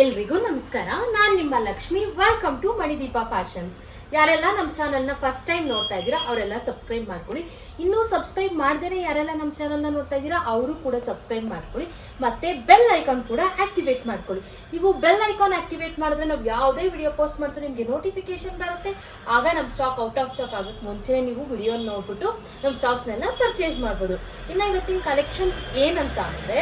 ಎಲ್ರಿಗೂ ನಮಸ್ಕಾರ. ನಾನು ನಿಮ್ಮ Lakshmi. Welcome to Manideepa fashions ಯಾರೆಲ್ಲ ನಮ್ಮ ಚಾನಲ್ನ ಫಸ್ಟ್ ಟೈಮ್ ನೋಡ್ತಾ ಇದ್ದೀರಾ, ಅವರೆಲ್ಲ ಸಬ್ಸ್ಕ್ರೈಬ್ ಮಾಡ್ಕೊಳ್ಳಿ. ಇನ್ನೂ ಸಬ್ಸ್ಕ್ರೈಬ್ ಮಾಡ್ದೇನೆ ಯಾರೆಲ್ಲ ನಮ್ಮ ಚಾನಲ್ನ ನೋಡ್ತಾ ಇದ್ದೀರಾ, ಅವರು ಕೂಡ ಸಬ್ಸ್ಕ್ರೈಬ್ ಮಾಡ್ಕೊಳ್ಳಿ. ಮತ್ತೆ ಬೆಲ್ ಐಕಾನ್ ಕೂಡ ಆಕ್ಟಿವೇಟ್ ಮಾಡ್ಕೊಳ್ಳಿ. ನೀವು ಬೆಲ್ ಐಕಾನ್ ಆಕ್ಟಿವೇಟ್ ಮಾಡಿದ್ರೆ ನಾವು ಯಾವುದೇ ವಿಡಿಯೋ ಪೋಸ್ಟ್ ಮಾಡಿದ್ರೆ ನಿಮಗೆ ನೋಟಿಫಿಕೇಶನ್ ಬರುತ್ತೆ. ಆಗ ನಮ್ಮ ಸ್ಟಾಕ್ ಔಟ್ ಆಫ್ ಸ್ಟಾಕ್ ಆಗೋಕ್ಕೆ ಮುಂಚೆ ನೀವು ವಿಡಿಯೋ ನೋಡ್ಬಿಟ್ಟು ನಮ್ಮ ಸ್ಟಾಕ್ಸ್ನೆಲ್ಲ ಪರ್ಚೇಸ್ ಮಾಡ್ಬೋದು. ಇನ್ನು ಇವತ್ತಿನ ಕಲೆಕ್ಷನ್ಸ್ ಏನಂತ ಅಂದರೆ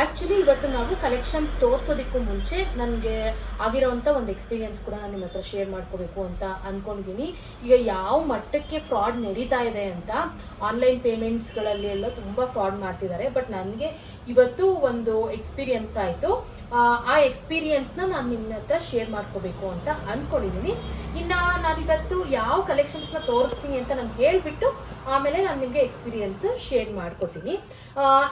ಆ್ಯಕ್ಚುಲಿ ಇವತ್ತು ನಾವು ಕಲೆಕ್ಷನ್ಸ್ ತೋರಿಸೋದಕ್ಕೂ ಮುಂಚೆ ನನಗೆ ಆಗಿರೋವಂಥ ಒಂದು ಎಕ್ಸ್ಪೀರಿಯನ್ಸ್ ಕೂಡ ನಾನು ನಿಮ್ಮ ಹತ್ರ ಶೇರ್ ಮಾಡ್ಕೋಬೇಕು ಅಂತ ಅಂದ್ಕೊಂಡಿದ್ದೀನಿ ಈಗ ಯಾವ ಮಟ್ಟಕ್ಕೆ ಫ್ರಾಡ್ ನಡೀತಾ ಇದೆ ಅಂತ ಆನ್ಲೈನ್ ಪೇಮೆಂಟ್ಸ್ಗಳಲ್ಲಿ ಎಲ್ಲ ತುಂಬ ಫ್ರಾಡ್ ಮಾಡ್ತಿದ್ದಾರೆ. ಬಟ್ ನನಗೆ ಇವತ್ತು ಒಂದು ಎಕ್ಸ್ಪೀರಿಯನ್ಸ್ ಆಯಿತು. ಆ ಎಕ್ಸ್ಪೀರಿಯನ್ಸ್ನ ನಾನು ನಿಮ್ಮ ಹತ್ರ ಶೇರ್ ಮಾಡ್ಕೋಬೇಕು ಅಂತ ಅಂದ್ಕೊಂಡಿದ್ದೀನಿ ಇನ್ನು ನಾನಿವತ್ತು ಯಾವ ಕಲೆಕ್ಷನ್ಸ್ನ ತೋರಿಸ್ತೀನಿ ಅಂತ ನಾನು ಹೇಳಿಬಿಟ್ಟು ಆಮೇಲೆ ನಾನು ನಿಮಗೆ ಎಕ್ಸ್ಪೀರಿಯನ್ಸ್ ಶೇರ್ ಮಾಡ್ಕೊತೀನಿ.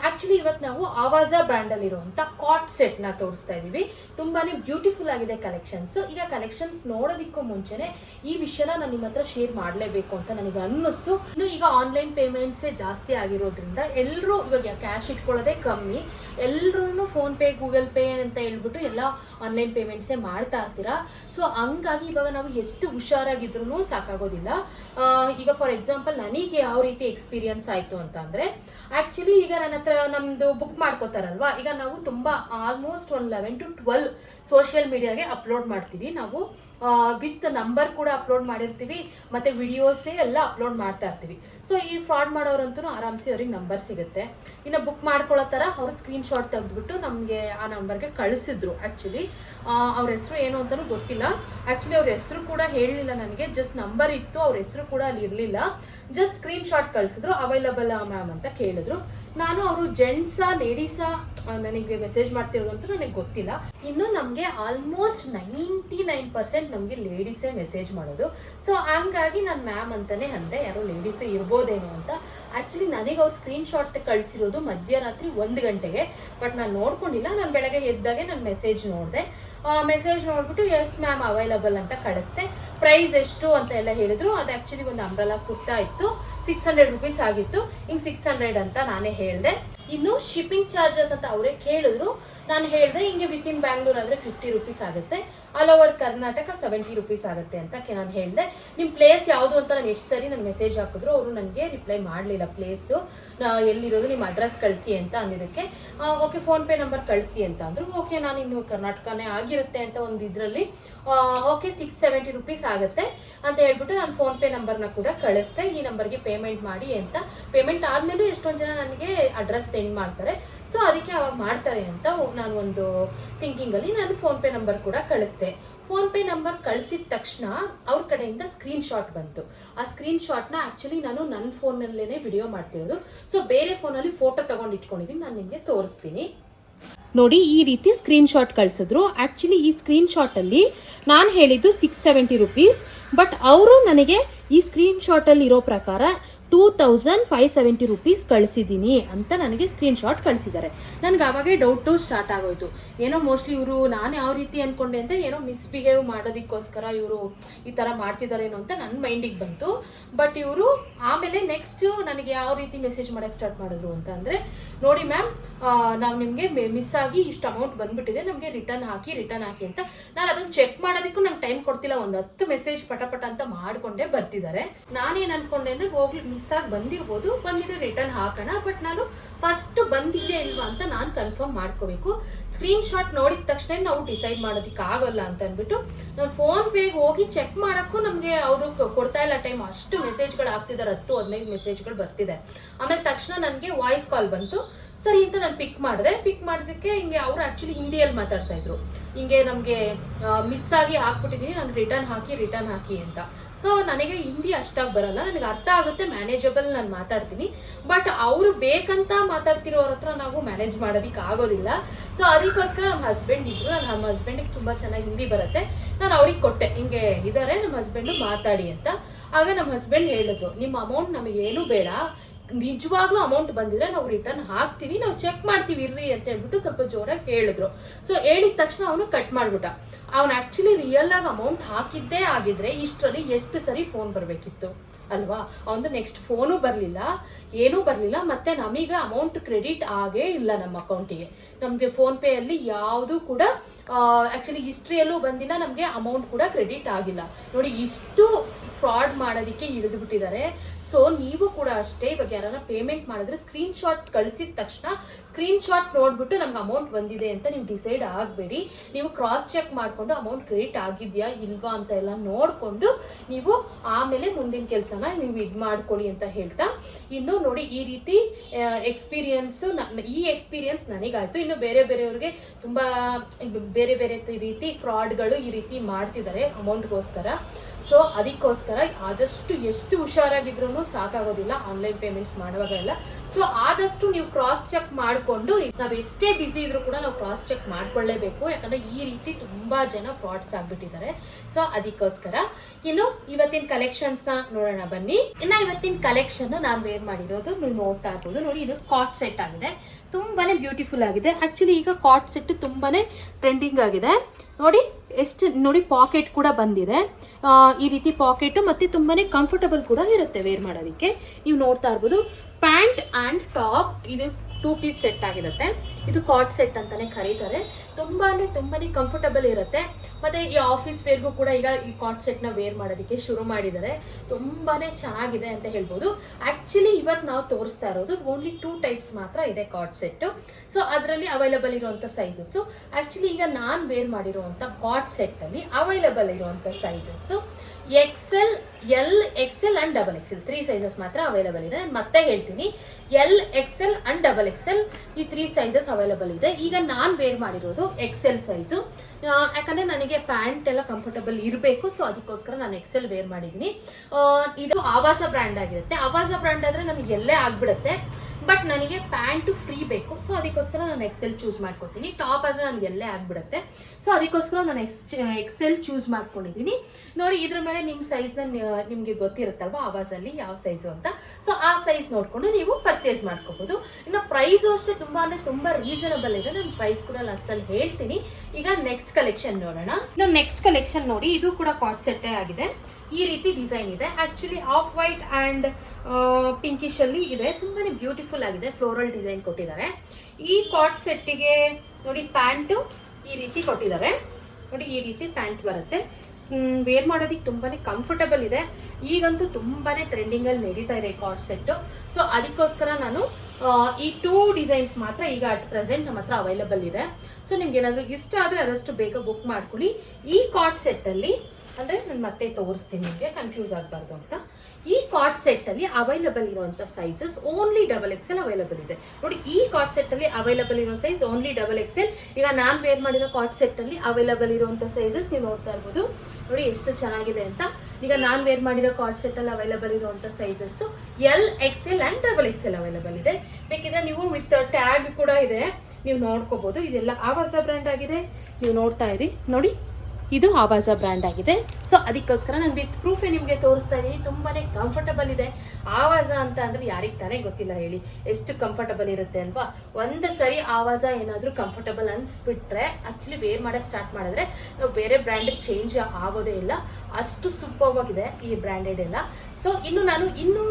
ಆ್ಯಕ್ಚುಲಿ ಇವತ್ತು ನಾವು ಆವಾಜ ಬ್ರ್ಯಾಂಡಲ್ಲಿರುವಂಥ ಕಾಟ್ ಸೆಟ್ನ ತೋರಿಸ್ತಾ ಇದ್ದೀವಿ ತುಂಬಾ ಬ್ಯೂಟಿಫುಲ್ ಆಗಿದೆ ಕಲೆಕ್ಷನ್ಸ್ ಈಗ ಕಲೆಕ್ಷನ್ಸ್ ನೋಡೋದಕ್ಕೂ ಮುಂಚೆನೆ ಈ ವಿಷಯನ ನಾನು ನಿಮ್ಮ ಹತ್ರ ಶೇರ್ ಮಾಡಲೇಬೇಕು ಅಂತ ನನಗೆ ಅನ್ನಿಸ್ತು. ಇನ್ನು ಈಗ ಆನ್ಲೈನ್ ಪೇಮೆಂಟ್ಸೇ ಜಾಸ್ತಿ ಆಗಿರೋದ್ರಿಂದ ಎಲ್ಲರೂ ಇವಾಗ ಕ್ಯಾಶ್ ಇಟ್ಕೊಳ್ಳೋದೇ ಕಮ್ಮಿ. ಎಲ್ಲರೂ ಫೋನ್ ಪೇ ಗೂಗಲ್ ಪೇ ಅಂತ ಹೇಳ್ಬಿಟ್ಟು ಎಲ್ಲ ಆನ್ಲೈನ್ ಪೇಮೆಂಟ್ಸೇ ಮಾಡ್ತಾ ಇರ್ತೀರಾ. ಸೊ ಹಂಗಾಗಿ ಇವಾಗ ನಾವು ಎಷ್ಟು ಹುಷಾರಾಗಿದ್ರು ಸಾಕಾಗೋದಿಲ್ಲ. ಈಗ ಫಾರ್ ಎಕ್ಸಾಂಪಲ್ ನನಗೆ ಯಾವ ರೀತಿ ಎಕ್ಸ್ಪೀರಿಯನ್ಸ್ ಆಯಿತು ಅಂತ ಅಂದರೆ ಆ್ಯಕ್ಚುಲಿ ಈಗ ನನ್ನ ಹತ್ರ ನಮ್ಮದು ಬುಕ್ ಮಾಡ್ಕೋತಾರಲ್ವಾ, ಈಗ ನಾವು ತುಂಬ ಆಲ್ಮೋಸ್ಟ್ ಒಂದು ಲೆವೆನ್ ಟು ಟ್ವೆಲ್ ಸೋಷಿಯಲ್ ಮೀಡಿಯಾಗೆ ಅಪ್ಲೋಡ್ ಮಾಡ್ತೀವಿ. ನಾವು ವಿತ್ ನಂಬರ್ ಕೂಡ ಅಪ್ಲೋಡ್ ಮಾಡಿರ್ತೀವಿ, ಮತ್ತು ವಿಡಿಯೋಸೇ ಎಲ್ಲ ಅಪ್ಲೋಡ್ ಮಾಡ್ತಾ ಇರ್ತೀವಿ. ಸೊ ಈ ಫ್ರಾಡ್ ಮಾಡೋರಂತೂ ಆರಾಮ್ಸೆ ಅವ್ರಿಗೆ ನಂಬರ್ ಸಿಗುತ್ತೆ. ಇನ್ನು ಬುಕ್ ಮಾಡ್ಕೊಳ್ಳೋ ಥರ ಅವ್ರು ಸ್ಕ್ರೀನ್ ಶಾಟ್ ತೆಗೆದ್ಬಿಟ್ಟು ನಮಗೆ ಆ ನಂಬರ್ಗೆ ಕಳಿಸಿದ್ರು ಆ್ಯಕ್ಚುಲಿ ಅವ್ರ ಹೆಸರು ಏನು ಅಂತಲೂ ಗೊತ್ತಿಲ್ಲ. ಆ್ಯಕ್ಚುಲಿ ಅವ್ರ ಹೆಸರು ಕೂಡ ಹೇಳಲಿಲ್ಲ ನನಗೆ ಜಸ್ಟ್ ನಂಬರ್ ಇತ್ತು, ಅವ್ರ ಹೆಸರು ಕೂಡ ಅಲ್ಲಿ ಇರಲಿಲ್ಲ. ಜಸ್ಟ್ ಸ್ಕ್ರೀನ್ ಶಾಟ್ ಕಳಿಸಿದ್ರು ಅವೈಲಬಲ್ ಮ್ಯಾಮ್ ಅಂತ ಕೇಳಿದ್ರು. ನಾನು ಅವರು ಜೆಂಟ್ಸಾ ಲೇಡೀಸಾ ನನಗೆ ಮೆಸೇಜ್ ಮಾಡ್ತಿರೋದು ಅಂತ ನನಗೆ ಗೊತ್ತಿಲ್ಲ. ಇನ್ನು ನಮಗೆ ಆಲ್ಮೋಸ್ಟ್ ನೈಂಟಿ ನೈನ್ ಪರ್ಸೆಂಟ್ ನಮಗೆ ಲೇಡೀಸೇ ಮೆಸೇಜ್ ಮಾಡೋದು. ಸೊ ಹಂಗಾಗಿ ನಾನು ಮ್ಯಾಮ್ ಅಂತಾನೆ ಅಂದೆ, ಯಾರೋ ಲೇಡೀಸೇ ಇರ್ಬೋದೇನೋ ಅಂತ. ಆ್ಯಕ್ಚುಲಿ ನನಗೆ ಅವ್ರು ಸ್ಕ್ರೀನ್ ಶಾಟ್ ಕಳಿಸಿರೋದು ಮಧ್ಯರಾತ್ರಿ ಒಂದು ಗಂಟೆಗೆ. ಬಟ್ ನಾನು ನೋಡ್ಕೊಂಡಿಲ್ಲ, ನಾನು ಬೆಳಗ್ಗೆ ಎದ್ದಾಗೆ ನಾನು ಮೆಸೇಜ್ ನೋಡಿದೆ. ಮೆಸೇಜ್ ನೋಡ್ಬಿಟ್ಟು ಎಸ್ ಮ್ಯಾಮ್ ಅವೈಲಬಲ್ ಅಂತ ಕಳಿಸ್ದೆ. ಪ್ರೈಸ್ ಎಷ್ಟು ಅಂತ ಎಲ್ಲ ಹೇಳಿದ್ರು. ಅದು ಆ್ಯಕ್ಚುಲಿ ಒಂದು ಅಂಬ್ರಲಾ ಕುರ್ತಾ ಇತ್ತು. ಸಿಕ್ಸ್ ಹಂಡ್ರೆಡ್ ರುಪೀಸ್ ಆಗಿತ್ತು. ಹಿಂಗೆ ಸಿಕ್ಸ್ ಹಂಡ್ರೆಡ್ ಅಂತ ನಾನೇ ಹೇಳಿದೆ. ಇನ್ನು ಶಿಪ್ಪಿಂಗ್ ಚಾರ್ಜಸ್ ಅಂತ ಅವರೇ ಕೇಳಿದ್ರು. ನಾನು ಹೇಳಿದೆ ಹಿಂಗೆ ವಿತ್ ಇನ್ ಬ್ಯಾಂಗ್ಳೂರ್ ಅಂದರೆ ಫಿಫ್ಟಿ ರುಪೀಸ್ ಆಗುತ್ತೆ. All over Karnataka seventy rupees ಆಗುತ್ತೆ ಅಂತ ನಾನು ಹೇಳಿದೆ. ನಿಮ್ಮ ಪ್ಲೇಸ್ ಯಾವುದು ಅಂತ ನಾನು ಎಷ್ಟು ಸರಿ ನನ್ನ ಮೆಸೇಜ್ ಹಾಕಿದ್ರು, ಅವರು ನನಗೆ ರಿಪ್ಲೈ ಮಾಡಲಿಲ್ಲ ಪ್ಲೇಸು ಎಲ್ಲಿರೋದು ನಿಮ್ಮ ಅಡ್ರೆಸ್ ಕಳಿಸಿ ಅಂತ ಅಂದಿದ್ದಕ್ಕೆ ಓಕೆ ಫೋನ್ಪೇ ನಂಬರ್ ಕಳಿಸಿ ಅಂತ ಅಂದರು. ಓಕೆ ನಾನು ಇನ್ನು ಕರ್ನಾಟಕನೇ ಆಗಿರುತ್ತೆ ಅಂತ ಒಂದು ಇದರಲ್ಲಿ ಓಕೆ ಸಿಕ್ಸ್ ಸೆವೆಂಟಿ ರುಪೀಸ್ ಆಗುತ್ತೆ. ಅಂತ ಹೇಳ್ಬಿಟ್ಟು ನಾನು ಫೋನ್ಪೇ ನಂಬರ್ನ ಕೂಡ ಕಳಿಸ್ದೆ. ಈ ನಂಬರ್ಗೆ ಪೇಮೆಂಟ್ ಮಾಡಿ ಅಂತ. ಪೇಮೆಂಟ್ ಆದಮೇಲೂ ಎಷ್ಟೊಂದು ಜನ ನನಗೆ ಅಡ್ರೆಸ್ ಸೆಂಡ್ ಮಾಡ್ತಾರೆ. ಸೊ ಅದಕ್ಕೆ ಅವಾಗ ಮಾಡ್ತಾರೆ ಅಂತ. ನಾನು ಒಂದು ಥಿಂಕಿಂಗಲ್ಲಿ ನಾನು ಫೋನ್ಪೇ ನಂಬರ್ ಕೂಡ ಕಳಿಸ್ದೆ. ಫೋನ್ಪೇ ನಂಬರ್ ಕಳಿಸಿದ ತಕ್ಷಣ ಅವ್ರ ಕಡೆಯಿಂದ ಸ್ಕ್ರೀನ್ ಶಾಟ್ ಬಂತು. ಆ ಸ್ಕ್ರೀನ್ ಶಾಟ್ನ ಆ್ಯಕ್ಚುಲಿ ನಾನು ನನ್ನ ಫೋನಲ್ಲೇ ವಿಡಿಯೋ ಮಾಡ್ತಿರೋದು. ಸೊ ಬೇರೆ ಫೋನಲ್ಲಿ ಫೋಟೋ ತೊಗೊಂಡು ಇಟ್ಕೊಂಡಿದ್ದೀನಿ ನಾನು ನಿಮಗೆ ತೋರಿಸ್ತೀನಿ. ನೋಡಿ, ಈ ರೀತಿ ಸ್ಕ್ರೀನ್ ಶಾಟ್ ಕಳಿಸಿದ್ರು. ಆ್ಯಕ್ಚುಲಿ ಈ ಸ್ಕ್ರೀನ್ ಶಾಟಲ್ಲಿ ನಾನು ಹೇಳಿದ್ದು ಸಿಕ್ಸ್ ಸೆವೆಂಟಿ ರುಪೀಸ್ ಬಟ್ ಅವರು ನನಗೆ ಈ ಸ್ಕ್ರೀನ್ ಶಾಟಲ್ಲಿ ಇರೋ ಪ್ರಕಾರ two thousand five seventy rupees ಕಳಿಸಿದ್ದೀನಿ ಅಂತ ನನಗೆ ಸ್ಕ್ರೀನ್ಶಾಟ್ ಕಳಿಸಿದ್ದಾರೆ. ನನಗೆ ಆವಾಗೇ ಡೌಟು ಸ್ಟಾರ್ಟ್ ಆಗೋಯ್ತು. ಏನೋ ಮೋಸ್ಟ್ಲಿ ಇವರು ನಾನು ಯಾವ ರೀತಿ ಅಂದ್ಕೊಂಡೆ ಅಂದರೆ ಏನೋ ಮಿಸ್ಬಿಹೇವ್ ಮಾಡೋದಕ್ಕೋಸ್ಕರ ಇವರು ಈ ಥರ ಮಾಡ್ತಿದ್ದಾರೇನೋ ಅಂತ ನನ್ನ ಮೈಂಡಿಗೆ ಬಂತು. ಬಟ್ ಇವರು ಆಮೇಲೆ ನೆಕ್ಸ್ಟ್ ನನಗೆ ಯಾವ ರೀತಿ ಮೆಸೇಜ್ ಮಾಡೋಕ್ಕೆ ಸ್ಟಾರ್ಟ್ ಮಾಡಿದ್ರು ಅಂತ ಅಂದರೆ, ನೋಡಿ ಮ್ಯಾಮ್ ನಾವು ನಿಮಗೆ ಮಿಸ್ ಆಗಿ ಇಷ್ಟು ಅಮೌಂಟ್ ಬಂದ್ಬಿಟ್ಟಿದೆ, ನಮಗೆ ರಿಟರ್ನ್ ಹಾಕಿ ರಿಟರ್ನ್ ಹಾಕಿ ಅಂತ ನಾನು ಅದನ್ನು ಚೆಕ್ ಮಾಡೋದಕ್ಕೂ ನಂಗೆ ಟೈಮ್ ಕೊಡ್ತಿಲ್ಲ, ಒಂದು ಹತ್ತು ಮೆಸೇಜ್ ಪಟ ಅಂತ ಮಾಡಿಕೊಂಡೇ ಬರ್ತಿದ್ದಾರೆ. ನಾನೇನು ಅಂದ್ಕೊಂಡೆ ಅಂದರೆ, ಹೋಗ್ಲಿ ಮಿಸ್ ಆಗಿ ಬಂದಿರ್ಬೋದು, ಬಂದಿದ್ರೆ ರಿಟರ್ನ್ ಹಾಕೋಣ. ಬಟ್ ನಾನು ಫಸ್ಟ್ ಬಂದಿದೆ ಇಲ್ವಾ ಅಂತ ನಾನು ಕನ್ಫರ್ಮ್ ಮಾಡ್ಕೋಬೇಕು. ಸ್ಕ್ರೀನ್ ಶಾಟ್ ನೋಡಿದ ತಕ್ಷಣ ನಾವು ಡಿಸೈಡ್ ಮಾಡೋದಕ್ಕೆ ಆಗೋಲ್ಲ ಅಂತ ಅಂದ್ಬಿಟ್ಟು ನಾವು ಫೋನ್ ಪೇಗೆ ಹೋಗಿ ಚೆಕ್ ಮಾಡೋಕ್ಕೂ ನಮಗೆ ಅವರು ಕೊಡ್ತಾ ಇಲ್ಲ ಟೈಮ್ ಅಷ್ಟು ಮೆಸೇಜ್ಗಳು ಆಗ್ತಿದ್ದಾರೆ ಹತ್ತು ಹದಿನೈದು ಮೆಸೇಜ್ಗಳು ಬರ್ತಿದೆ. ಆಮೇಲೆ ತಕ್ಷಣ ನನಗೆ ವಾಯ್ಸ್ ಕಾಲ್ ಬಂತು. ಸರಿ ಅಂತ ನಾನು ಪಿಕ್ ಮಾಡಿದೆ. ಪಿಕ್ ಮಾಡೋದಕ್ಕೆ ಹಿಂಗೆ ಅವರು ಆ್ಯಕ್ಚುಲಿ ಹಿಂದಿಯಲ್ಲಿ ಮಾತಾಡ್ತಾ ಇದ್ರು. ಹಿಂಗೆ ನಮಗೆ ಮಿಸ್ ಆಗಿ ಹಾಕ್ಬಿಟ್ಟಿದ್ದೀನಿ ನಾನು ರಿಟರ್ನ್ ಹಾಕಿ ರಿಟರ್ನ್ ಹಾಕಿ ಅಂತ. ಸೊ ನನಗೆ ಹಿಂದಿ ಅಷ್ಟಾಗಿ ಬರಲ್ಲ. ನನಗೆ ಅರ್ಥ ಆಗುತ್ತೆ ಮ್ಯಾನೇಜಬಲ್ ನಾನು ಮಾತಾಡ್ತೀನಿ. ಬಟ್ ಅವರು ಬೇಕಂತ ಮಾತಾಡ್ತಿರೋರ ಹತ್ರ ನಾವು ಮ್ಯಾನೇಜ್ ಮಾಡೋದಕ್ಕೆ ಆಗೋದಿಲ್ಲ. ಸೊ ಅದಕ್ಕೋಸ್ಕರ ನಮ್ಮ ಹಸ್ಬೆಂಡ್ ಇದ್ರು. ನಮ್ಮ ಹಸ್ಬೆಂಡಿಗೆ ತುಂಬ ಚೆನ್ನಾಗಿ ಹಿಂದಿ ಬರುತ್ತೆ. ನಾನು ಅವ್ರಿಗೆ ಕೊಟ್ಟೆ. ಹಿಂಗೆ ಇದ್ದಾರೆ ನಮ್ಮ ಹಸ್ಬೆಂಡು ಮಾತಾಡಿ ಅಂತ. ಆಗ ನಮ್ಮ ಹಸ್ಬೆಂಡ್ ಹೇಳಿದ್ರು, ನಿಮ್ಮ ಅಮೌಂಟ್ ನಮಗೇನು ಬೇಡ. ನಿಜವಾಗ್ಲೂ ಅಮೌಂಟ್ ಬಂದಿದ್ರೆ ನಾವು ರಿಟರ್ನ್ ಹಾಕ್ತೀವಿ, ನಾವು ಚೆಕ್ ಮಾಡ್ತೀವಿ, ಇರ್ರಿ ಅಂತ ಹೇಳ್ಬಿಟ್ಟು ಸ್ವಲ್ಪ ಜೋರಾಗಿ ಹೇಳಿದ್ರು. ಸೊ ಹೇಳಿದ ತಕ್ಷಣ ಅವನು ಕಟ್ ಮಾಡ್ಬಿಟ್ಟ. ಅವನು ಆ್ಯಕ್ಚುಲಿ ರಿಯಲ್ ಆಗಿ ಅಮೌಂಟ್ ಹಾಕಿದ್ದೇ ಆಗಿದ್ರೆ ಇಷ್ಟರಲ್ಲಿ ಎಷ್ಟು ಸರಿ ಫೋನ್ ಬರಬೇಕಿತ್ತು? ಅಲ್ವಾ? ಅವನು ನೆಕ್ಸ್ಟ್ ಫೋನು ಬರಲಿಲ್ಲ, ಏನೂ ಬರಲಿಲ್ಲ, ಮತ್ತೆ ನಮಗೆ ಅಮೌಂಟ್ ಕ್ರೆಡಿಟ್ ಆಗೇ ಇಲ್ಲ ನಮ್ಮ ಅಕೌಂಟಿಗೆ ನಮಗೆ ಫೋನ್ಪೇಯಲ್ಲಿ ಯಾವುದೂ ಕೂಡ ಆ್ಯಕ್ಚುಲಿ ಹಿಸ್ಟ್ರಿಯಲ್ಲೂ ಬಂದಿಲ್ಲ, ನಮಗೆ ಅಮೌಂಟ್ ಕೂಡ ಕ್ರೆಡಿಟ್ ಆಗಿಲ್ಲ. ನೋಡಿ, ಇಷ್ಟು ಫ್ರಾಡ್ ಮಾಡೋದಕ್ಕೆ ಹಿಡಿದು ಬಿಟ್ಟಿದ್ದಾರೆ ಸೊ ನೀವು ಕೂಡ ಅಷ್ಟೇ ಇವಾಗ ಯಾರನ್ನ ಪೇಮೆಂಟ್ ಮಾಡಿದ್ರೆ ಸ್ಕ್ರೀನ್ಶಾಟ್ ಕಳಿಸಿದ ತಕ್ಷಣ ಸ್ಕ್ರೀನ್ಶಾಟ್ ನೋಡಿಬಿಟ್ಟು ನಮ್ಗೆ ಅಮೌಂಟ್ ಬಂದಿದೆ ಅಂತ ನೀವು ಡಿಸೈಡ್ ಆಗಬೇಡಿ. ನೀವು ಕ್ರಾಸ್ ಚೆಕ್ ಮಾಡಿಕೊಂಡು ಅಮೌಂಟ್ ಕ್ರೆಡಿಟ್ ಆಗಿದೆಯಾ, ಇಲ್ವಾ ಅಂತ ಎಲ್ಲ ನೋಡಿಕೊಂಡು ನೀವು ಆಮೇಲೆ ಮುಂದಿನ ಕೆಲಸನ ನೀವು ಇದು ಮಾಡ್ಕೊಳ್ಳಿ ಅಂತ ಹೇಳ್ತಾ, ಇನ್ನು ನೋಡಿ ಈ ರೀತಿ ಎಕ್ಸ್ಪೀರಿಯನ್ಸು ಈ ಎಕ್ಸ್ಪೀರಿಯನ್ಸ್ ನನಗಾಯ್ತು. ಇನ್ನು ಬೇರೆ ಬೇರೆಯವ್ರಿಗೆ ತುಂಬ ಬೇರೆ ಬೇರೆ ರೀತಿ ಫ್ರಾಡ್ಗಳು ಈ ರೀತಿ ಮಾಡ್ತಿದ್ದಾರೆ ಅಮೌಂಟ್ಗೋಸ್ಕರ ಸೊ ಅದಕ್ಕೋಸ್ಕರ ಆದಷ್ಟು ಎಷ್ಟು ಹುಷಾರಾಗಿದ್ರು ಸಾಕಾಗೋದಿಲ್ಲ. ಆನ್ಲೈನ್ ಪೇಮೆಂಟ್ಸ್ ಮಾಡುವಾಗ ಎಲ್ಲ. ಸೊ ಆದಷ್ಟು ನೀವು ಕ್ರಾಸ್ ಚೆಕ್ ಮಾಡಿಕೊಂಡು, ನಾವು ಎಷ್ಟೇ ಬಿಸಿ ಇದ್ರೂ ಕೂಡ ನಾವು ಕ್ರಾಸ್ ಚೆಕ್ ಮಾಡ್ಕೊಳ್ಳೇಬೇಕು. ಯಾಕಂದ್ರೆ ಈ ರೀತಿ ತುಂಬಾ ಜನ ಫ್ರಾಡ್ಸ್ ಆಗ್ಬಿಟ್ಟಿದ್ದಾರೆ. ಸೊ ಅದಕ್ಕೋಸ್ಕರ. ಇನ್ನು ಇವತ್ತಿನ ಕಲೆಕ್ಷನ್ಸ್ ನೋಡೋಣ ಬನ್ನಿ. ಇನ್ನ ಇವತ್ತಿನ ಕಲೆಕ್ಷನ್ ನಾನು ವೇರ್ ಮಾಡಿರೋದು ನೀವು ನೋಡ್ತಾ ಇರ್ಬೋದು. ನೋಡಿ, ಇದು ಕಾಟ್ ಸೆಟ್ ಆಗಿದೆ. ತುಂಬಾನೇ ಬ್ಯೂಟಿಫುಲ್ ಆಗಿದೆ. ಆಕ್ಚುಲಿ ಈಗ ಕಾಟ್ ಸೆಟ್ ತುಂಬಾನೇ ಟ್ರೆಂಡಿಂಗ್ ಆಗಿದೆ. ನೋಡಿ ಎಷ್ಟು ನೋಡಿ ಪಾಕೆಟ್ ಕೂಡ ಬಂದಿದೆ. ಈ ರೀತಿ ಪಾಕೆಟು ಮತ್ತು ತುಂಬಾ ಕಂಫರ್ಟಬಲ್ ಕೂಡ ಇರುತ್ತೆ ವೇರ್ ಮಾಡೋದಕ್ಕೆ. ನೀವು ನೋಡ್ತಾ ಇರ್ಬೋದು ಪ್ಯಾಂಟ್ ಆ್ಯಂಡ್ ಟಾಪ್ ಇದು ಟೂ ಪೀಸ್ ಸೆಟ್ ಆಗಿರುತ್ತೆ. ಇದು ಕಾಟ್ ಸೆಟ್ ಅಂತಾನೆ ಕರೀತಾರೆ. ತುಂಬಾ ತುಂಬಾನೇ ಕಂಫರ್ಟಬಲ್ ಇರುತ್ತೆ. ಮತ್ತೆ ಈ ಆಫೀಸ್ ವೇರ್ಗೂ ಕೂಡ ಈಗ ಈ ಕಾಟ್ ಸೆಟ್ನ ವೇರ್ ಮಾಡೋದಕ್ಕೆ ಶುರು ಮಾಡಿದ್ದಾರೆ. ತುಂಬಾನೇ ಚೆನ್ನಾಗಿದೆ ಅಂತ ಹೇಳ್ಬೋದು. ಆ್ಯಕ್ಚುಲಿ ಇವತ್ತು ನಾವು ತೋರಿಸ್ತಾ ಇರೋದು ಓನ್ಲಿ ಟೂ ಟೈಪ್ಸ್ ಮಾತ್ರ ಇದೆ ಕಾಟ್ ಸೆಟ್ಟು ಸೊ ಅದರಲ್ಲಿ ಅವೈಲಬಲ್ ಇರುವಂಥ ಸೈಜಸ್ಸು ಆ್ಯಕ್ಚುಲಿ ಈಗ ನಾನು ವೇರ್ ಮಾಡಿರುವಂಥ ಕಾಟ್ ಸೆಟ್ಟಲ್ಲಿ ಅವೈಲಬಲ್ ಇರುವಂಥ sizes XL L XL and double XL three sizes ಮಾತ್ರ ಅವೈಲಬಲ್ ಇದೆ. ಮತ್ತೆ ಹೇಳ್ತೀನಿ. L XL and double XL ಈ ತ್ರೀ ಸೈಜಸ್ ಅವೈಲಬಲ್ ಇದೆ. ಈಗ ನಾನು ವೇರ್ ಮಾಡಿರೋದು ಎಕ್ಸೆಲ್ ಸೈಜು ಯಾಕಂದ್ರೆ ನನಗೆ ಪ್ಯಾಂಟ್ ಎಲ್ಲ ಕಂಫರ್ಟಬಲ್ ಇರಬೇಕು ಸೊ ಅದಕ್ಕೋಸ್ಕರ ನಾನು ಎಕ್ಸೆಲ್ ವೇರ್ ಮಾಡಿದ್ದೀನಿ. ಇದು ಆವಾಸ ಬ್ರ್ಯಾಂಡ್ ಆಗಿರುತ್ತೆ. ಆವಾಸ ಬ್ರ್ಯಾಂಡ್ ಆದರೆ ನನಗೆ ಎಲ್ಲೇ ಆಗ್ಬಿಡುತ್ತೆ. ಬಟ್ ನನಗೆ ಪ್ಯಾಂಟು ಫ್ರೀ ಬೇಕು. ಸೊ ಅದಕ್ಕೋಸ್ಕರ ನಾನು ಎಕ್ಸೆಲ್ ಚೂಸ್ ಮಾಡ್ಕೊತೀನಿ. ಟಾಪ್ ಆದರೆ ನನಗೆ ಎಲ್ಲೇ ಆಗಿಬಿಡುತ್ತೆ. ಸೊ ಅದಕ್ಕೋಸ್ಕರ ನಾನು ಎಕ್ಸ್ ಎಕ್ಸೆಲ್ ಚೂಸ್ ಮಾಡ್ಕೊಂಡಿದ್ದೀನಿ. ನೋಡಿ, ಇದ್ರ ಮೇಲೆ ನಿಮ್ಮ ಸೈಜ್ನ ನಿಮಗೆ ಗೊತ್ತಿರುತ್ತಲ್ವ ಆವಾಸಲ್ಲಿ ಯಾವ ಸೈಜು ಅಂತ. ಸೊ ಆ ಸೈಜ್ ನೋಡಿಕೊಂಡು ನೀವು ಪರ್ಚೇಸ್ ಮಾಡ್ಕೋಬೋದು. ಇನ್ನು ಪ್ರೈಸು ಅಷ್ಟೇ ತುಂಬ ಅಂದರೆ ತುಂಬ ರೀಸನಬಲ್ ಇದೆ. ನಾನು ಪ್ರೈಸ್ ಕೂಡ ಲಾಸ್ಟಲ್ಲಿ ಹೇಳ್ತೀನಿ. ಈಗ ನೆಕ್ಸ್ಟ್ ಕಲೆಕ್ಷನ್ ನೋಡೋಣ. ಇನ್ನು ನೆಕ್ಸ್ಟ್ ಕಲೆಕ್ಷನ್ ನೋಡಿ, ಇದು ಕೂಡ ಕಾಟ್ ಸೆಟ್ಟೇ ಆಗಿದೆ. ಈ ರೀತಿ ಡಿಸೈನ್ ಇದೆ. Actually off white and pinkish ಅಲ್ಲಿ ಇದೆ. ತುಂಬಾನೇ ಬ್ಯೂಟಿಫುಲ್ ಆಗಿದೆ. ಫ್ಲೋರಲ್ ಡಿಸೈನ್ ಕೊಟ್ಟಿದ್ದಾರೆ. ಈ ಕಾಟ್ ಸೆಟ್ಟಿಗೆ ನೋಡಿ ಪ್ಯಾಂಟು ಈ ರೀತಿ ಕೊಟ್ಟಿದ್ದಾರೆ. ನೋಡಿ ಈ ರೀತಿ ಪ್ಯಾಂಟ್ ಬರುತ್ತೆ. ವೇರ್ ಮಾಡೋದಕ್ಕೆ ತುಂಬಾನೇ ಕಂಫರ್ಟಬಲ್ ಇದೆ. ಈಗಂತೂ ತುಂಬಾನೇ ಟ್ರೆಂಡಿಂಗಲ್ಲಿ ನಡೀತಾ ಇದೆ ಕಾಟ್ ಸೆಟ್ಟು ಸೊ ಅದಕ್ಕೋಸ್ಕರ ನಾನು ಈ ಟೂ ಡಿಸೈನ್ಸ್ ಮಾತ್ರ ಈಗ ಅಟ್ ಪ್ರೆಸೆಂಟ್ ನಮ್ಮ ಹತ್ರ ಅವೈಲಬಲ್ ಇದೆ. ಸೊ ನಿಮ್ಗೆ ಏನಾದರೂ ಇಷ್ಟ ಆದರೆ ಆದಷ್ಟು ಬೇಗ ಬುಕ್ ಮಾಡ್ಕೊಳ್ಳಿ. ಈ ಕಾಟ್ ಸೆಟ್ಟಲ್ಲಿ ಅಂದರೆ ನಾನು ಮತ್ತೆ ತೋರಿಸ್ತೀನಿ ನಿಮಗೆ ಕನ್ಫ್ಯೂಸ್ ಆಗಬಾರ್ದು ಅಂತ. ಈ ಕಾಟ್ ಸೆಟ್ಟಲ್ಲಿ ಅವೈಲಬಲ್ ಇರುವಂಥ sizes only double X L available ಇದೆ. ನೋಡಿ, ಈ ಕಾಟ್ ಸೆಟ್ಟಲ್ಲಿ ಅವೈಲಬಲ್ ಇರೋ size only double X L ಈಗ ನಾನು ವೇರ್ ಮಾಡಿರೋ ಕಾಟ್ ಸೆಟ್ಟಲ್ಲಿ ಅವೈಲಬಲ್ ಇರುವಂಥ ಸೈಜಸ್ ನೀವು ನೋಡ್ತಾ ಇರ್ಬೋದು. ನೋಡಿ, ಎಷ್ಟು ಚೆನ್ನಾಗಿದೆ ಅಂತ. ಈಗ ನಾನು ವೇರ್ ಮಾಡಿರೋ ಕಾಟ್ ಸೆಟ್ಟಲ್ಲಿ ಅವೈಲಬಲ್ ಇರುವಂಥ sizes L X L and double X L available ಇದೆ. ಬೇಕಿದ್ರೆ ನೀವು ವಿತ್ ಟ್ಯಾಗ್ ಕೂಡ ಇದೆ. ನೀವು ನೋಡ್ಕೋಬೋದು. ಇದೆಲ್ಲ ಆವಾಸ ಬ್ರ್ಯಾಂಡ್ ಆಗಿದೆ. ನೀವು ನೋಡ್ತಾ ಇರಿ. ನೋಡಿ ಇದು ಆವಾಜ ಬ್ರ್ಯಾಂಡ್ ಆಗಿದೆ. ಸೊ ಅದಕ್ಕೋಸ್ಕರ ನಾನು ವಿತ್ ಪ್ರೂಫೆ ನಿಮಗೆ ತೋರಿಸ್ತಾ ಇದ್ದೀನಿ. ತುಂಬಾ ಕಂಫರ್ಟಬಲ್ ಇದೆ. ಆವಾಜ ಅಂತ ಅಂದರೆ ಯಾರಿಗೆ ತಾನೇ ಗೊತ್ತಿಲ್ಲ ಹೇಳಿ. ಎಷ್ಟು ಕಂಫರ್ಟಬಲ್ ಇರುತ್ತೆ ಅಲ್ವಾ? ಒಂದು ಸರಿ ಆವಾಜ ಏನಾದರೂ ಕಂಫರ್ಟಬಲ್ ಅನಿಸ್ಬಿಟ್ರೆ ಆ್ಯಕ್ಚುಲಿ ವೇರ್ ಮಾಡೋ ಸ್ಟಾರ್ಟ್ ಮಾಡಿದ್ರೆ ನಾವು ಬೇರೆ ಬ್ರ್ಯಾಂಡಿಗೆ ಚೇಂಜ್ ಆಗೋದೇ ಇಲ್ಲ. ಅಷ್ಟು ಸೂಪರ್ವಾಗಿದೆ ಈ ಬ್ರ್ಯಾಂಡೆಡ್ ಎಲ್ಲ. ಸೊ ಇನ್ನು ನಾನು ಇನ್ನೂ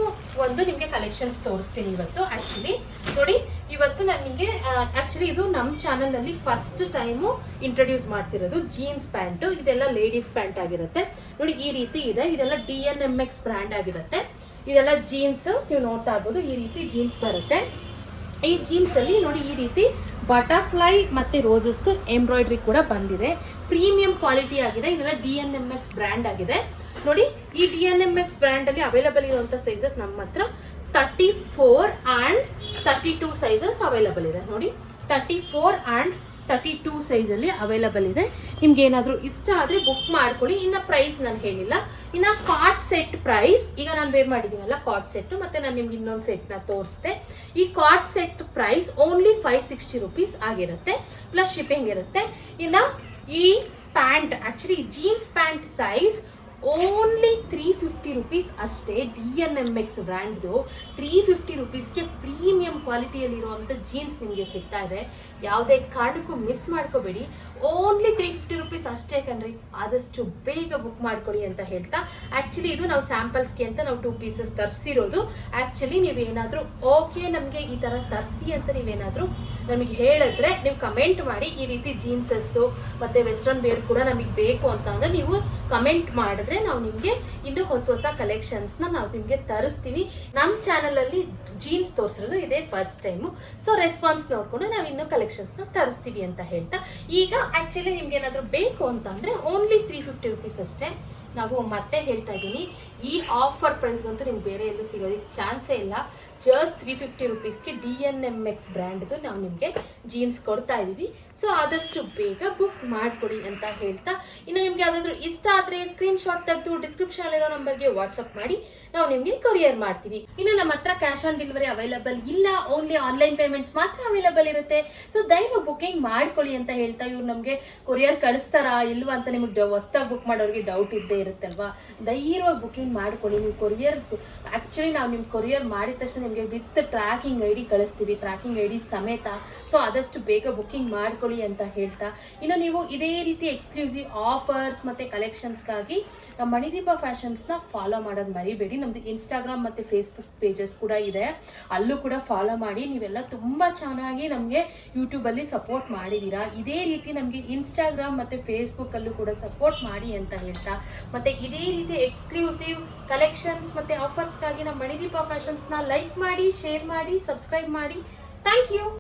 ಒಂದು ನಿಮಗೆ ಕಲೆಕ್ಷನ್ಸ್ ತೋರಿಸ್ತೀನಿ ಇವತ್ತು. ಆ್ಯಕ್ಚುಲಿ ನೋಡಿ ಇವತ್ತು ನನಗೆ ಆ್ಯಕ್ಚುಲಿ ಇದು ನಮ್ಮ ಚಾನಲಲ್ಲಿ ಫಸ್ಟ್ ಟೈಮು ಇಂಟ್ರೊಡ್ಯೂಸ್ ಮಾಡ್ತಿರೋದು ಜೀನ್ಸ್ ಪ್ಯಾಂಟು ಇದೆಲ್ಲ ಲೇಡೀಸ್ ಪ್ಯಾಂಟ್ ಆಗಿರುತ್ತೆ. ನೋಡಿ, ಈ ರೀತಿ ಇದೆ. ಇದೆಲ್ಲ D N M X brand ಆಗಿರುತ್ತೆ. ಇದೆಲ್ಲ ಜೀನ್ಸ್ ನೀವು ನೋಡ್ತಾ ಇರ್ಬೋದು, ಈ ರೀತಿ ಜೀನ್ಸ್ ಬರುತ್ತೆ. ಈ ಜೀನ್ಸ್ ಅಲ್ಲಿ ನೋಡಿ, ಈ ರೀತಿ ಬಟರ್ಫ್ಲೈ ಮತ್ತೆ ರೋಸಸ್ದು ಎಂಬ್ರಾಯ್ಡ್ರಿ ಕೂಡ ಬಂದಿದೆ. ಪ್ರೀಮಿಯಂ ಕ್ವಾಲಿಟಿ ಆಗಿದೆ. ಇದೆಲ್ಲ D N M X brand ಆಗಿದೆ. ನೋಡಿ, ಈ ಡಿ ಎನ್ ಎಂ ಎಕ್ಸ್ ಬ್ರ್ಯಾಂಡಲ್ಲಿ ಅವೈಲಬಲ್ ಇರುವಂಥ ಸೈಜಸ್ ನಮ್ಮ ಹತ್ರ thirty four and thirty two sizes available ಇದೆ. ನೋಡಿ thirty four and thirty two ಸೈಜಲ್ಲಿ ಅವೈಲಬಲ್ ಇದೆ. ನಿಮ್ಗೆ ಏನಾದರೂ ಇಷ್ಟ ಆದರೆ ಬುಕ್ ಮಾಡ್ಕೊಳ್ಳಿ. ಇನ್ನು ಪ್ರೈಸ್ ನಾನು ಹೇಳಿಲ್ಲ. ಇನ್ನು ಕಾಟ್ ಸೆಟ್ ಪ್ರೈಸ್ ಈಗ ನಾನು ವೇ ಮಾಡಿದ್ದೀನಲ್ಲ ಕಾಟ್ ಸೆಟ್ ಮತ್ತೆ ನಾನು ನಿಮ್ಗೆ ಇನ್ನೊಂದು ಸೆಟ್ನ ತೋರಿಸ್ದೆ. ಈ cord set price only five sixty rupees ಆಗಿರುತ್ತೆ ಪ್ಲಸ್ ಶಿಪ್ಪಿಂಗ್ ಇರುತ್ತೆ. ಇನ್ನು ಈ pant actually jeans pant size only three fifty rupees ಅಷ್ಟೇ ಡಿ ಎನ್ ಎಂ ಎಕ್ಸ್ ಬ್ರ್ಯಾಂಡ್ದು ತ್ರೀ ಫಿಫ್ಟಿ ರುಪೀಸ್ಗೆ ಪ್ರೀಮಿಯಂ ಕ್ವಾಲಿಟಿಯಲ್ಲಿರುವಂಥ ಜೀನ್ಸ್ ನಿಮಗೆ ಸಿಗ್ತಾ ಇದೆ. ಯಾವುದೇ ಕಾರಣಕ್ಕೂ ಮಿಸ್ ಮಾಡ್ಕೋಬೇಡಿ. ಓನ್ಲಿ ತ್ರೀ ಫಿಫ್ಟಿ ರುಪೀಸ್ ಅಷ್ಟೇ ಕಣ್ರಿ. ಆದಷ್ಟು ಬೇಗ ಬುಕ್ ಮಾಡ್ಕೊಳ್ಳಿ ಅಂತ ಹೇಳ್ತಾ. ಆ್ಯಕ್ಚುಲಿ ಇದು ನಾವು ಸ್ಯಾಂಪಲ್ಸ್ಗೆ ಅಂತ ನಾವು ಟೂ ಪೀಸಸ್ ತರಿಸಿರೋದು. ಆ್ಯಕ್ಚುಲಿ ನೀವೇನಾದರೂ ಓಕೆ ನಮಗೆ ಈ ತರ ತರಿಸಿ ಅಂತ ನೀವೇನಾದರೂ ನಮಗೆ ಹೇಳಿದ್ರೆ ನೀವು ಕಮೆಂಟ್ ಮಾಡಿ ಈ ರೀತಿ ಜೀನ್ಸಸ್ಸು ಮತ್ತೆ ವೆಸ್ಟರ್ನ್ ವೇರ್ ಕೂಡ ನಮಗೆ ಬೇಕು ಅಂತ ಅಂದರೆ ನೀವು ಕಮೆಂಟ್ ಮಾಡಿದ್ರೆ ನಾವು ನಿಮಗೆ ಇನ್ನೂ ಹೊಸ ಹೊಸ ಕಲೆಕ್ಷನ್ಸ್ನ ನಾವು ನಿಮಗೆ ತರಿಸ್ತೀವಿ ನಮ್ಮ ಚಾನಲಲ್ಲಿ ಜೀನ್ಸ್ ತೋರಿಸಿರೋದು ಇದೇ ಫಸ್ಟ್ ಟೈಮು ಸೊ ರೆಸ್ಪಾನ್ಸ್ ನೋಡ್ಕೊಂಡು ನಾವು ಇನ್ನೂ ಕಲೆಕ್ಷನ್ಸ್ನ ತರಿಸ್ತೀವಿ ಅಂತ ಹೇಳ್ತಾ. ಈಗ ಆಕ್ಚುಲಿ ನಿಮ್ಗೆ ಏನಾದರೂ ಬೇಕು ಅಂತಂದ್ರೆ ಓನ್ಲಿ ತ್ರೀ ಫಿಫ್ಟಿ ರುಪೀಸ್ ಅಷ್ಟೇ. ನಾವು ಮತ್ತೆ ಹೇಳ್ತಾ ಇದ್ದೀನಿ, ಈ ಆಫರ್ ಪ್ರೈಸ್ಗಂತೂ ನಿಮ್ಗೆ ಬೇರೆ ಎಲ್ಲೂ ಸಿಗೋದಕ್ಕೆ ಚಾನ್ಸೇ ಇಲ್ಲ. ಜಸ್ಟ್ ತ್ರೀ ಫಿಫ್ಟಿ ರುಪೀಸ್ಗೆ ಡಿ ಎನ್ ಎಂ ಎಕ್ಸ್ ಬ್ರ್ಯಾಂಡ್ದು ನಾವು ನಿಮಗೆ ಜೀನ್ಸ್ ಕೊಡ್ತಾ ಇದ್ದೀವಿ ಸೊ ಆದಷ್ಟು ಬೇಗ ಬುಕ್ ಮಾಡಿಕೊಡಿ ಅಂತ ಹೇಳ್ತಾ, ಇನ್ನು ನಿಮಗೆ ಯಾವುದಾದ್ರೂ ಇಷ್ಟ ಆದರೆ ಸ್ಕ್ರೀನ್ಶಾಟ್ ತೆಗೆದು ಡಿಸ್ಕ್ರಿಪ್ಷನಲ್ಲಿರೋ ನಂಬರ್ಗೆ ವಾಟ್ಸಪ್ ಮಾಡಿ, ನಾವು ನಿಮಗೆ ಕೊರಿಯರ್ ಮಾಡ್ತೀವಿ. ಇನ್ನು ನಮ್ಮ ಹತ್ರ ಕ್ಯಾಶ್ ಆನ್ ಡೆಲಿವರಿ ಅವೈಲಬಲ್ ಇಲ್ಲ ಓನ್ಲಿ ಆನ್ಲೈನ್ ಪೇಮೆಂಟ್ಸ್ ಮಾತ್ರ ಅವೈಲಬಲ್ ಇರುತ್ತೆ. ಸೊ ದಯವಿಟ್ಟು ಬುಕಿಂಗ್ ಮಾಡ್ಕೊಳ್ಳಿ ಅಂತ ಹೇಳ್ತಾ, ಇವ್ರು ನಮಗೆ ಕೊರಿಯರ್ ಕಳಿಸ್ತಾರಾ, ಇಲ್ವಾ ಅಂತ ನಿಮಗೆ ಹೊಸ್ದಾಗಿ ಬುಕ್ ಮಾಡೋರಿಗೆ ಡೌಟ್ ಇದ್ದೇ ಇರುತ್ತಲ್ವಾ? ಧೈರ್ಯವಾಗಿ ಬುಕಿಂಗ್ ಮಾಡ್ಕೊಳ್ಳಿ. ನೀವು ಕೊರಿಯರ್ ಆ್ಯಕ್ಚುಲಿ ನಾವು ನಿಮ್ಮ ಕೊರಿಯರ್ ಮಾಡಿದ ತಕ್ಷಣ ನಿಮಗೆ ವಿತ್ ಟ್ರ್ಯಾಕಿಂಗ್ ಐ ಡಿ ಕಳಿಸ್ತೀವಿ. ಟ್ರ್ಯಾಕಿಂಗ್ ಐ ಡಿ ಸಮೇತ. ಸೊ ಆದಷ್ಟು ಬೇಗ ಬುಕಿಂಗ್ ಮಾಡ್ಕೊಳ್ಳಿ ಅಂತ ಹೇಳ್ತಾ. ಇನ್ನು ನೀವು ಇದೇ ರೀತಿ ಎಕ್ಸ್ಕ್ಲೂಸಿವ್ ಆಫರ್ಸ್ ಮತ್ತು ಕಲೆಕ್ಷನ್ಸ್ಗಾಗಿ ನಮ್ಮ ಮಣಿದೀಪ ಫ್ಯಾಷನ್ಸ್ನ ಫಾಲೋ ಮಾಡೋದು ಮರಿಬೇಡಿ. ನಮ್ಮದು ಇನ್ಸ್ಟಾಗ್ರಾಮ್ ಮತ್ತು ಫೇಸ್ಬುಕ್ ಪೇಜಸ್ ಕೂಡ ಇದೆ. ಅಲ್ಲೂ ಕೂಡ ಫಾಲೋ ಮಾಡಿ. ನೀವೆಲ್ಲ ತುಂಬ ಚೆನ್ನಾಗಿ ನಮಗೆ ಯೂಟ್ಯೂಬಲ್ಲಿ ಸಪೋರ್ಟ್ ಮಾಡಿದ್ದೀರಾ ಇದೇ ರೀತಿ ನಮಗೆ ಇನ್ಸ್ಟಾಗ್ರಾಮ್ ಮತ್ತು ಫೇಸ್ಬುಕ್ಕಲ್ಲೂ ಕೂಡ ಸಪೋರ್ಟ್ ಮಾಡಿ ಅಂತ ಹೇಳ್ತಾ. ಮತ್ತು ಇದೇ ರೀತಿ ಎಕ್ಸ್ಕ್ಲೂಸಿವ್ ಕಲೆಕ್ಷನ್ಸ್ ಮತ್ತು ಆಫರ್ಸ್ಗಾಗಿ ನಮ್ಮ ಮಣಿದೀಪ ಫ್ಯಾಷನ್ಸ್ನ ಲೈಕ್ ಮಾಡಿ ಶೇರ್ ಮಾಡಿ ಸಬ್ಸ್ಕ್ರೈಬ್ ಮಾಡಿ. Thank you